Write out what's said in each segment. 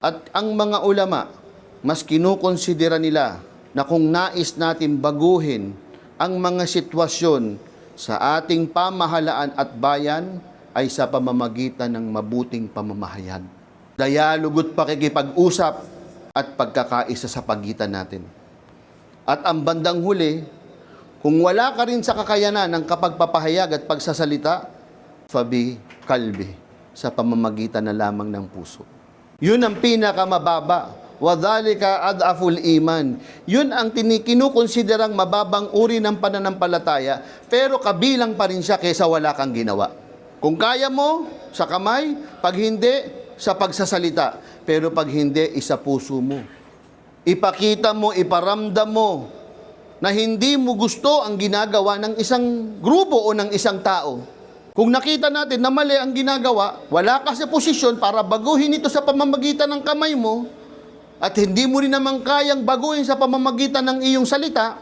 At ang mga ulama, mas kinukonsidera nila na kung nais natin baguhin ang mga sitwasyon sa ating pamahalaan at bayan ay sa pamamagitan ng mabuting pamamahayag. Dialogue at pakikipag-usap at pagkakaisa sa pagitan natin. At ang bandang huli, kung wala ka rin sa kakayanan ng kapagpapahayag at pagsasalita, fabi kalbi sa pamamagitan na lamang ng puso. Yun ang pinakamababa. Wadhalika adaful iman. Yun ang tinikinukonsiderang mababang uri ng pananampalataya, pero kabilang pa rin siya kaysa wala kang ginawa. Kung kaya mo, sa kamay, pag hindi, sa pagsasalita. Pero pag hindi, isa puso mo. Ipakita mo, iparamdam mo na hindi mo gusto ang ginagawa ng isang grupo o ng isang tao. Kung nakita natin na mali ang ginagawa, wala ka sa posisyon para baguhin ito sa pamamagitan ng kamay mo, at hindi mo rin naman kayang baguhin sa pamamagitan ng iyong salita,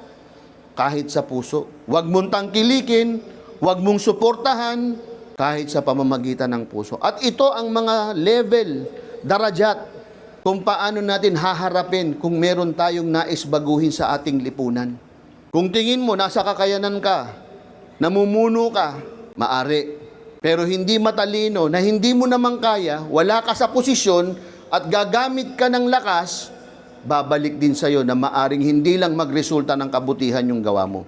kahit sa puso. Huwag mong tangkilikin, huwag mong suportahan, kahit sa pamamagitan ng puso. At ito ang mga level, darajat, kung paano natin haharapin kung meron tayong nais baguhin sa ating lipunan. Kung tingin mo nasa kakayanan ka, namumuno ka, maari. Pero hindi matalino na hindi mo naman kaya, wala ka sa posisyon at gagamit ka ng lakas, babalik din sa'yo na maaring hindi lang magresulta ng kabutihan yung gawa mo.